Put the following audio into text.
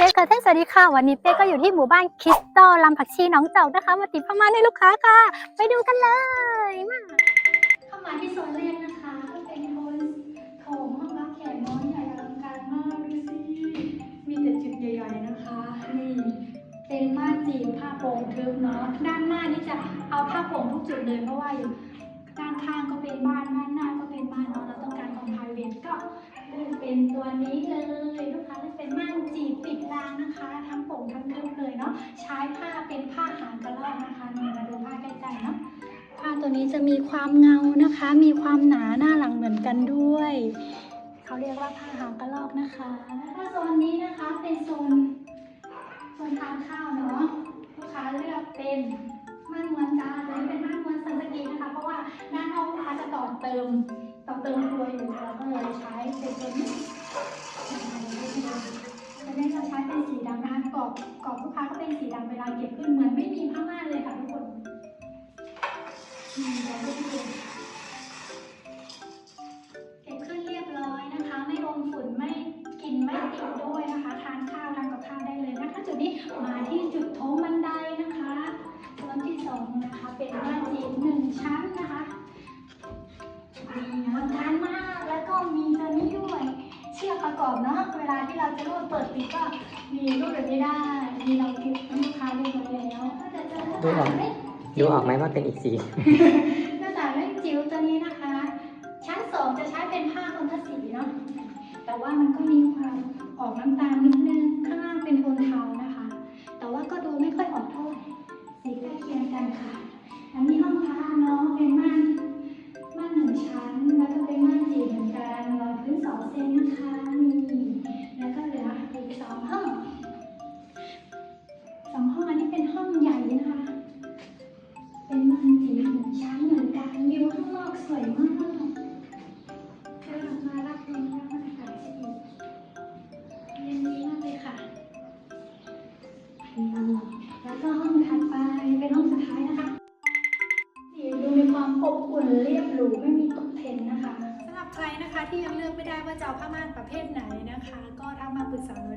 เจ๊กระเทนสวัสดีค่ะ วันนี้เป้ก็อยู่ที่หมู่บ้านคริสตัลลำผักชีหนองจอกนะคะ มาติดผ้าม่านให้ลูกค้าค่ะ ไปดูกันเลยมาเข้ามาที่โซนแรกนะคะก็เป็นโทนโถงห้องรับแขกน้อยใหญ่อลังการมากดูสิมีแต่จุดใหญ่ๆนะคะ นี่เป็นม่านจีบผ้าโป่งทึบเนาะด้านหน้านี่จะเอาผ้าโป่งทุกจุดเลยเพราะว่าอยู่ด้านข้างก็เป็นบ้านด้านหน้าก็ นะคะ ทั้งโป่งทั้งทึบเลยเนาะใช้ผ้าเป็นผ้าหางกระรอกนะคะนี่มาดูผ้าใกล้ๆเนาะผ้าตัวนี้จะมีความเงานะคะ มีความหนาหน้าหลังเหมือนกันด้วยเขาเรียกว่าผ้าหางกระรอกนะคะแล้วก็โซนนี้นะคะเป็นโซนโซนทานข้าวเนาะลูกค้าเลือกเป็นม่านม้วนจ้าตัวนี้เป็นม่านม้วนซันสกรีนนะคะ เพราะว่าด้านนอกลูกค้าจะต่อเติมต่อเติมครัวอยู่เราก็เลยใช้เป็นตัวนี้ อบกรอบลูกค้าก็เป็นสีดำเวลาเก็บขึ้นเหมือนไม่มีผ้าม่านเลยค่ะทุกคนเก็บขึ้นเรียบร้อยนะคะ ไม่ลงฝุ่นไม่กลิ่นไม่ติดด้วยนะคะ ทานข้าวทานกับข้าวได้เลยนะคะจุดนี้มาที่จุดโถงบันไดนะคะส่วนที่สองนะคะ เป็นม่าจีบหนึ่งชั้นนะคะมีงดงามมากแล้วก็มีตัวนี้ด้วย เชือกประกอบเนาะเวลาที่เราจะรูดเปิดปิดก็มีรูดแบบนี้ได้ มีเราคิดลูกค้าเรียบร้อยแล้วก็จะเจอหน้าดูอต่าอกงเล็กดูออกไหมว่าเป็นอีกสีหน้าต่างเล็กจิ๋วตัวนี้นะคะ ชั้นสองจะใช้เป็นผ้าคนทสีเนาะแต่ว่ามันก็มีความออกน้ำตาลนิดนึงข้างล่าง แล้วก็ห้องถัดไปเป็นห้องสุดท้ายนะคะสีดูมีความอบอุ่นเรียบหรูไม่มีตกเทรนนะคะสำหรับใครนะคะที่ยังเลือกไม่ได้ว่าจะเอาผ้าม่านประเภทไหนนะคะ ก็ทักมาปรึกษา